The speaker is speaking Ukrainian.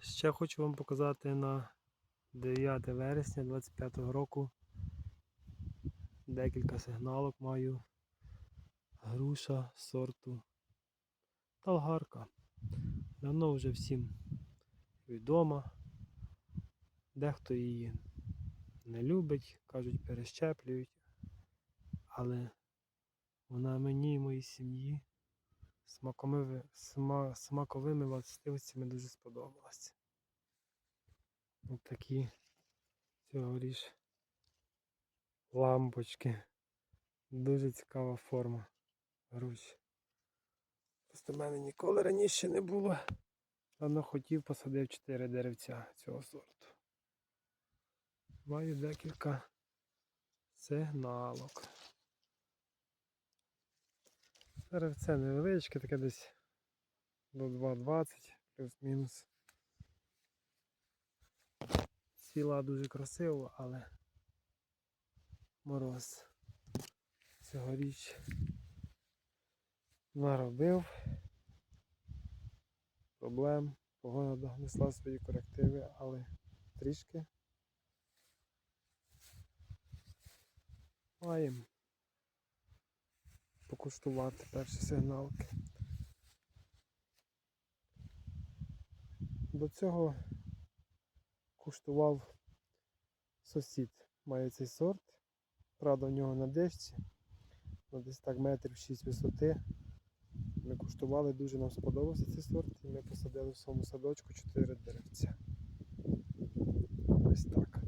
Ще хочу вам показати на 9 вересня 25 року. Декілька сигналок маю. Груша сорту Талгарка. Давно вже всім відома. Дехто її не любить, кажуть, перещеплюють. Але вона мені і моїй сім'ї смаковими, сма, смаковими властивостями дуже сподобалась. Ось такі цьогоріч лампочки. Дуже цікава форма груші. Просто в мене ніколи раніше не було. Давно хотів посадив 4 деревця цього сорту. Маю декілька сигналок. Деревце невеличке, таке десь до 2,20 плюс-мінус. Сіла дуже красиво, але мороз цьогоріч наробив проблем. Погода несла свої корективи, але трішки маємо покуштувати перші сигналки. До цього куштував сусід. Має цей сорт. Правда, в нього на дешці. Ну, десь так метрів 6 висоти. Ми куштували, дуже нам сподобався цей сорт і ми посадили в своєму садочку 4 деревця. Ось так.